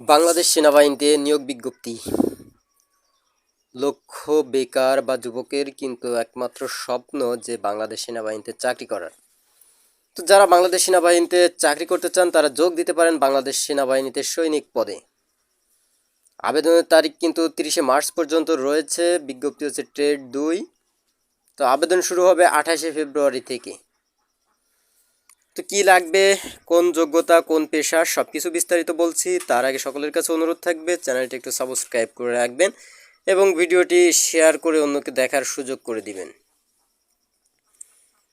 বাংলাদেশ সেনাবাহিনীতে নিয়োগ বিজ্ঞপ্তি। লক্ষ বেকার বা যুবকের কিন্তু একমাত্র স্বপ্ন যে বাংলাদেশ সেনাবাহিনীতে চাকরি করার। তো যারা বাংলাদেশ সেনাবাহিনীতে চাকরি করতে চান, তারা যোগ দিতে পারেন বাংলাদেশ সেনাবাহিনীতে সৈনিক পদে। আবেদনের তারিখ কিন্তু তিরিশে মার্চ পর্যন্ত রয়েছে। বিজ্ঞপ্তি হচ্ছে ট্রেড দুই। তো আবেদন শুরু হবে আঠাশে ফেব্রুয়ারি থেকে। তো কী লাগবে, কোন যোগ্যতা, কোন পেশা সব কিছু বিস্তারিত বলছি। তার আগে সকলের কাছে অনুরোধ থাকবে, চ্যানেলটি একটু সাবস্ক্রাইব করে রাখবেন এবং ভিডিওটি শেয়ার করে অন্যকে দেখার সুযোগ করে দিবেন।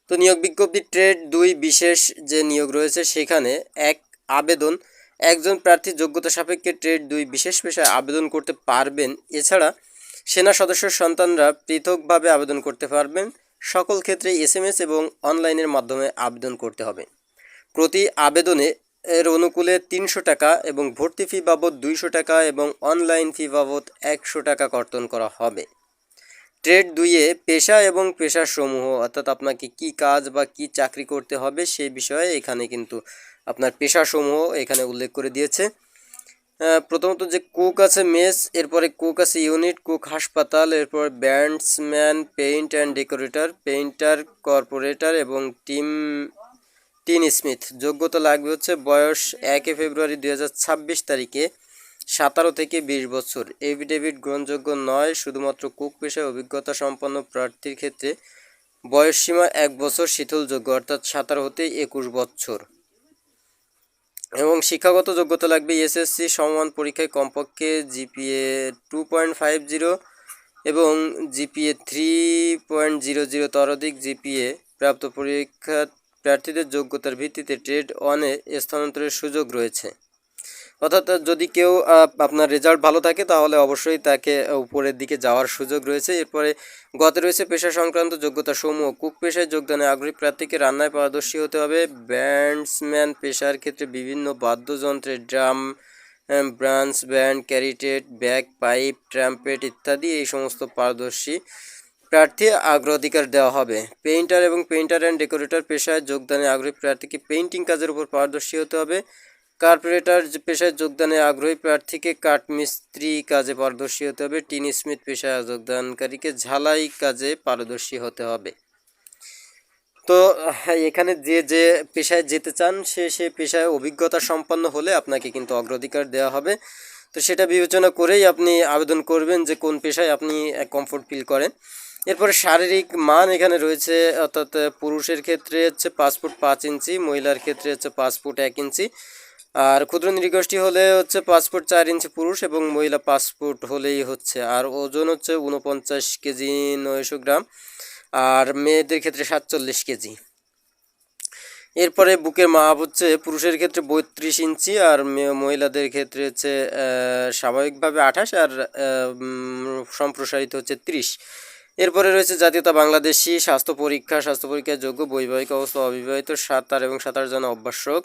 তো নিয়োগ বিজ্ঞপ্তি ট্রেড দুই বিশেষ যে নিয়োগ রয়েছে সেখানে এক, আবেদন। একজন প্রার্থী যোগ্যতা সাপেক্ষে ট্রেড দুই বিশেষ পেশায় আবেদন করতে পারবেন। এছাড়া সেনা সদস্যর সন্তানরা পৃথকভাবে আবেদন করতে পারবেন। সকল ক্ষেত্রে এসএমএস এবং অনলাইনের মাধ্যমে আবেদন করতে হবে। প্রতি আবেদনে এর অনুকূলে তিনশো টাকা এবং ভর্তি ফি বাবদ দুইশো টাকা এবং অনলাইন ফি বাবদ একশো টাকা কর্তন করা হবে। ট্রেড দুইয়ে পেশা এবং পেশাসমূহ, অর্থাৎ আপনাকে কি কাজ বা কি চাকরি করতে হবে সেই বিষয়ে এখানে কিন্তু আপনার পেশাসমূহ এখানে উল্লেখ করে দিয়েছে। প্রথমত যে কুক আছে মেস, এরপরে কুক আছে ইউনিট, কুক হাসপাতাল, এরপর bandsman, paint and decorator, painter, corporator এবং টিম টিন স্মিথ। যোগ্যতা লাগবে হচ্ছে বয়স একে ফেব্রুয়ারি দু হাজার ছাব্বিশ তারিখে সাতারো থেকে বিশ বছর। এভিডেভিট গ্রহণযোগ্য নয়, শুধুমাত্র কুক পেশায় অভিজ্ঞতা সম্পন্ন প্রার্থীর ক্ষেত্রে বয়সসীমা এক বছর, শিথিলযোগ্য, অর্থাৎ সাতারো হতে একুশ বছর। এবং শিক্ষাগত যোগ্যতা লাগবে এসএসসি সমান পরীক্ষায় কমপক্ষে GPA two point five zero এবং GPA three point zero zero তরোধিক GPA প্রাপ্ত পরীক্ষা প্রার্থীদের যোগ্যতার ভিত্তিতে ট্রেড ওয়ানে স্থানান্তরের সুযোগ রয়েছে। অর্থাৎ যদি কেউ আপনার রেজাল্ট ভালো থাকে, তাহলে অবশ্যই তাকে উপরের দিকে যাওয়ার সুযোগ রয়েছে। এরপরে গতে রয়েছে পেশা সংক্রান্ত যোগ্যতা সমূহ কুক পেশায় যোগদানে আগ্রহী প্রার্থীকে রান্নায় পারদর্শী হতে হবে। ব্যান্ডসম্যান পেশার ক্ষেত্রে বিভিন্ন বাদ্যযন্ত্রের ড্রাম ব্রাঞ্চ ব্যান্ড, ক্যারিটেট ব্যাক পাইপ, ট্রাম্পেট ইত্যাদি এই সমস্ত পারদর্শী প্রার্থী আগ্রাধিকার দেওয়া হবে। পেইন্টার এবং পেইন্টার অ্যান্ড ডেকোরেটর পেশায় যোগদানে আগ্রহী প্রার্থীকে পেইন্টিং কাজের উপর পারদর্শী হতে হবে। কার্পোরেটর পেশায় যোগদানে আগ্রহী প্রার্থীকে কাঠমিস্ত্রি কাজে পারদর্শী হতে হবে। টিন স্মিথ পেশায় যোগদানকারীকে ঝালাই কাজে পারদর্শী হতে হবে। তো হ্যাঁ, এখানে যে যে পেশায় যেতে চান সে সে পেশায় অভিজ্ঞতা সম্পন্ন হলে আপনাকে কিন্তু অগ্রাধিকার দেওয়া হবে। তো সেটা বিবেচনা করেই আপনি আবেদন করবেন যে কোন পেশায় আপনি কমফোর্ট ফিল করেন। এরপরে শারীরিক মান এখানে রয়েছে, অর্থাৎ পুরুষের ক্ষেত্রে হচ্ছে পাঁচ ফুট পাঁচ ইঞ্চি, মহিলার ক্ষেত্রে হচ্ছে পাঁচ ফুট এক ইঞ্চি। আর ক্ষুদ্র নৃগোষ্ঠী হলে হচ্ছে পাঁচ ফুট চার ইঞ্চি পুরুষ এবং মহিলা পাঁচ ফুট হলেই হচ্ছে। আর ওজন হচ্ছে উনপঞ্চাশ কেজি নয়শো গ্রাম, আর মেয়েদের ক্ষেত্রে সাতচল্লিশ কেজি। এরপরে বুকের মাপ হচ্ছে পুরুষের ক্ষেত্রে বত্রিশ ইঞ্চি, আর মহিলাদের ক্ষেত্রে হচ্ছে স্বাভাবিকভাবে আঠাশ, আর সম্প্রসারিত হচ্ছে ত্রিশ। এরপরে রয়েছে জাতীয়তা বাংলাদেশি স্বাস্থ্য পরীক্ষা, স্বাস্থ্য পরীক্ষার যোগ্য, বৈবাহিক অবস্থা অবিবাহিত সাঁতার এবং সাঁতার জানা অভ্যাসক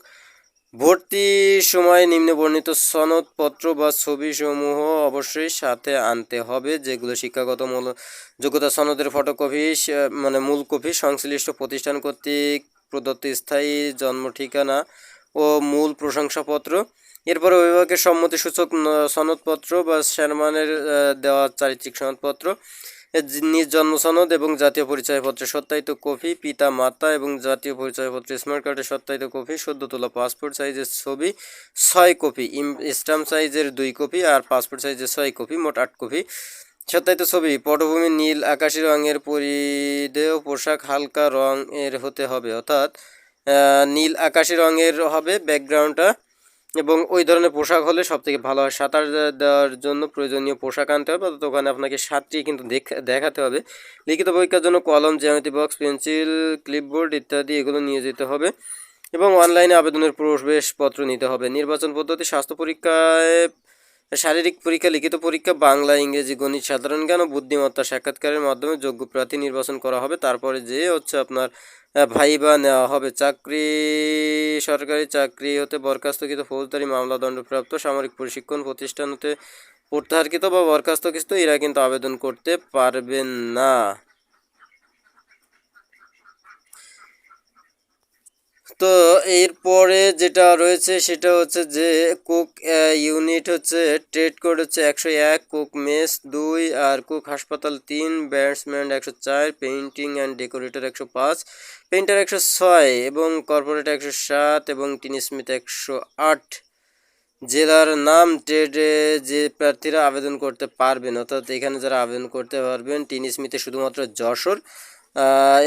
ভর্তি সময় নিম্নে বর্ণিত সনদপত্র বা ছবিসমূহ অবশ্যই সাথে আনতে হবে, যেগুলো শিক্ষাগত মূল যোগ্যতা সনদের ফটোকপি মানে মূল কপি, সংশ্লিষ্ট প্রতিষ্ঠান কর্তৃক প্রদত্ত স্থায়ী জন্ম ঠিকানা ও মূল প্রশংসাপত্র। এরপরে অভিভাবকের সম্মতিসূচক সনদপত্র বা শেরমানের দেওয়া চারিত্রিক সনদপত্র। নিজ জন্ম সনদ এবং জাতীয় পরিচয়পত্রের সত্যায়িত কপি, পিতা, মাতা এবং জাতীয় পরিচয়পত্রের স্মার্ট কার্ডের সত্যায়িত কপি, সদ্য তোলা পাসপোর্ট সাইজের ছবি, ছয় কপি স্ট্যাম্প সাইজের দুই কপি আর পাসপোর্ট সাইজের ছয় কপি, মোট আট কপি। সত্যায়িত ছবি, পটভূমি নীল, আকাশি রঙের পরিধেয় পোশাক, হালকা রং এর হতে হবে, অর্থাৎ নীল, আকাশি রঙের হবে ব্যাকগ্রাউন্ডটা এবং ওই ধরনের পোশাক হলে সব থেকে ভালো হয়। সাঁতার দেওয়ার জন্য প্রয়োজনীয় পোশাক আনতে হবে, অর্থাৎ ওখানে আপনাকে সাতটি কিন্তু দেখাতে হবে। লিখিত পরীক্ষার জন্য কলম, জ্যামিতি বক্স, পেন্সিল, ক্লিপবোর্ড ইত্যাদি এগুলো নিয়ে যেতে হবে এবং অনলাইনে আবেদনের প্রবেশপত্র নিতে হবে। নির্বাচন পদ্ধতি, স্বাস্থ্য পরীক্ষায়, শারীরিক পরীক্ষা, লিখিত পরীক্ষা, বাংলা, ইংরেজি, গণিত, সাধারণ জ্ঞান ও বুদ্ধিমত্তা সাক্ষাৎকারের মাধ্যমে যোগ্য প্রার্থী নির্বাচন করা হবে। তারপরে যে হচ্ছে আপনার ভাইবা নেওয়া হবে। চাকরি, সরকারি চাকরি হতে বরখাস্তকৃত ফৌজদারি মামলা দণ্ডপ্রাপ্ত সামরিক প্রশিক্ষণ প্রতিষ্ঠান হতে প্রত্যাহারকৃত বা বরখাস্তকৃত, এরা কিন্তু আবেদন করতে পারবেন না। তো এরপরে যেটা রয়েছে সেটা হচ্ছে যে কুক ইউনিট হচ্ছে ট্রেড কোড হচ্ছে একশো এক, কুক মেস দুই আর কুক হাসপাতাল তিন ব্যাটসম্যান একশো চার পেইন্টিং অ্যান্ড ডেকোরেটর একশো পাঁচ পেইন্টার একশো ছয় এবং কর্পোরেট একশো সাত এবং টিন স্মিথ একশো আট। জেলার নাম ট্রেডে যে প্রার্থীরা আবেদন করতে পারবেন, অর্থাৎ এখানে যারা আবেদন করতে পারবেন, টিন স্মিথে শুধুমাত্র যশোর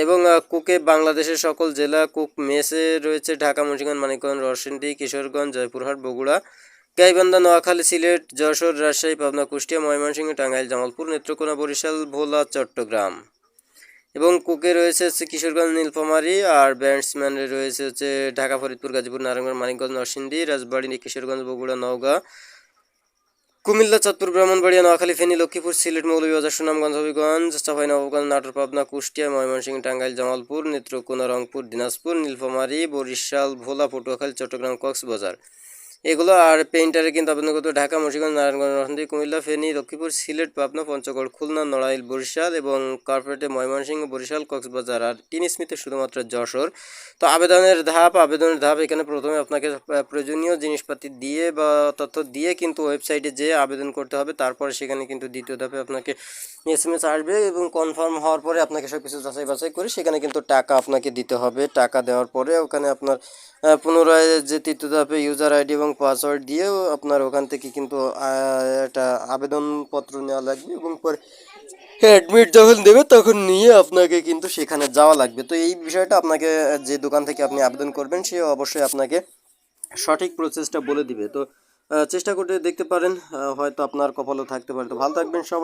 এবং কুকে বাংলাদেশের সকল জেলা, কুক মেসে রয়েছে ঢাকা, মুন্সিগঞ্জ, মানিকগঞ্জ রসিন্দি কিশোরগঞ্জ, জয়পুরহাট, বগুড়া, গাইবান্ধা, নোয়াখালী, সিলেট, যশোর, রাজশাহী, পাবনা, কুষ্টিয়া, ময়মনসিংহ, টাঙ্গাইল, জামালপুর, নেত্রকোনা, বরিশাল, ভোলা, চট্টগ্রাম। এবং কুকে রয়েছে হচ্ছে কিশোরগঞ্জ, নীলফামারী, আর ব্যাটসম্যানে রয়েছে হচ্ছে ঢাকা, ফরিদপুর, গাজীপুর, নারায়ণগঞ্জ মানিকগঞ্জ নরসিংদী রাজবাড়ী কিশোরগঞ্জ, বগুড়া, নওগাঁ কুমিল্লা, চাঁদপুর, ব্রাহ্মণবাড়িয়া, নোয়াখালী, ফেনী, লক্ষ্মীপুর, সিলেট, মৌলভীবাজার, সুনামগঞ্জ, হবিগঞ্জ চাঁপাইনবাবগঞ্জ নাটোর, পাবনা, কুষ্টিয়া, ময়মনসিংহ, টাঙ্গাইল, জামালপুর, নেত্রকোনা, রংপুর, দিনাজপুর, নীলফামারী, বরিশাল, ভোলা, পটুয়াখালী, চট্টগ্রাম, কক্সবাজার। এগুলো আর পেইন্টারে কিন্তু করতে হবে ঢাকা, মুন্সিগঞ্জ, নারায়ণগঞ্জ রহন্দি কুমিল্লা, ফেনী, লক্ষ্মীপুর, সিলেট, পাবনা, পঞ্চগড়, খুলনা, নড়াইল, বরিশাল এবং কর্পোরেটে ময়মনসিংহ, বরিশাল, কক্সবাজার আর টিন স্মিথে শুধুমাত্র যশোর। তো আবেদনের ধাপ আবেদনের ধাপ এখানে প্রথমে আপনাকে প্রয়োজনীয় জিনিসপাতি দিয়ে বা তথ্য দিয়ে কিন্তু ওয়েবসাইটে যেয়ে আবেদন করতে হবে, তারপরে সেখানে কিন্তু দ্বিতীয় ধাপে আপনাকে এস এম এস আসবে এবং কনফার্ম হওয়ার পরে আপনাকে সব কিছু যাচাই বাছাই করে সেখানে কিন্তু টাকা আপনাকে দিতে হবে। টাকা দেওয়ার পরে ওখানে আপনার পুনরায় যে তৃতীয় ধাপে ইউজার আইডি এবং পাসওয়ার্ড দিয়েও আপনার ওখান থেকে কিন্তু একটা আবেদনপত্র নেওয়া লাগবে এবং পরে অ্যাডমিট যখন দেবে তখন নিয়ে আপনাকে কিন্তু সেখানে যাওয়া লাগবে। তো এই বিষয়টা আপনাকে, যে দোকান থেকে আপনি আবেদন করবেন সে অবশ্যই আপনাকে সঠিক প্রসেসটা বলে দিবে। তো চেষ্টা করে দেখতে পারেন হয়তো আপনার কপালও থাকতে পারে। তো ভালো থাকবেন সবাই।